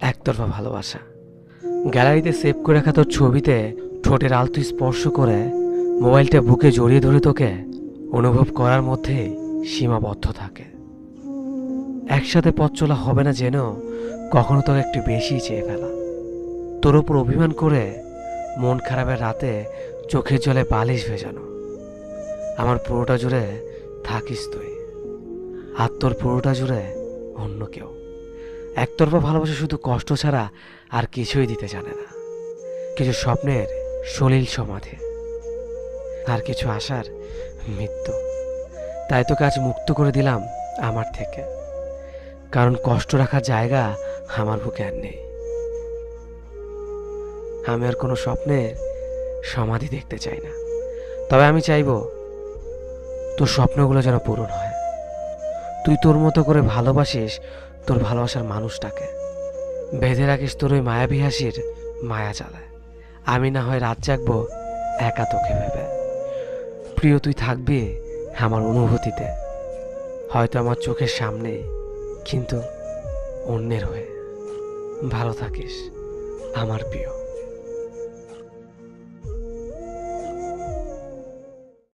একতরফা ভালোবাসা। গ্যালারিতে সেভ করে রাখা তোর ছবিতে ঠোঁটের আলতু স্পর্শ করে মোবাইলটা বুকে জড়িয়ে ধরে তোকে অনুভব করার মধ্যে সীমাবদ্ধ থাকে। একসাথে পথ চলা হবে না যেন কখনো তোকে একটু বেশি চেয়ে ফেলা। তোর উপর অভিমান করে মন খারাপের রাতে চোখের জলে বালিশ ভেজানো। আমার পুরোটা জুড়ে থাকিস তুই, আর তোর পুরোটা জুড়ে অন্য কেউ। একতরফা ভালোবাসা শুধু কষ্ট ছাড়া আর কিছুই দিতে জানে না। কিছু স্বপ্নের সলিল সমাধি, আর কিছু আশার মৃত্যু। তাই তো কাজ মুক্ত করে দিলাম আমার থেকে। কারণ কষ্ট রাখার জায়গা আমার বুকে আর নেই। আমি আর কোনো স্বপ্নের সমাধি দেখতে চাই না। তবে আমি চাইব তোর স্বপ্নগুলো যেন পূরণ হয়। তুই তোর মতো করে ভালোবাসিস তোর ভালোবাসার মানুষটাকে। বেঁধে রাখিস তোর ওই মায়াবী হাসির মায়া চালায় আমি না হয় রাত জাগবো একা তোকে ভেবে। প্রিয়, তুই থাকবি আমার অনুভূতিতে। হয়তো আমার চোখের সামনে কিন্তু অন্যের হয়ে। ভালো থাকিস, আমার প্রিয়।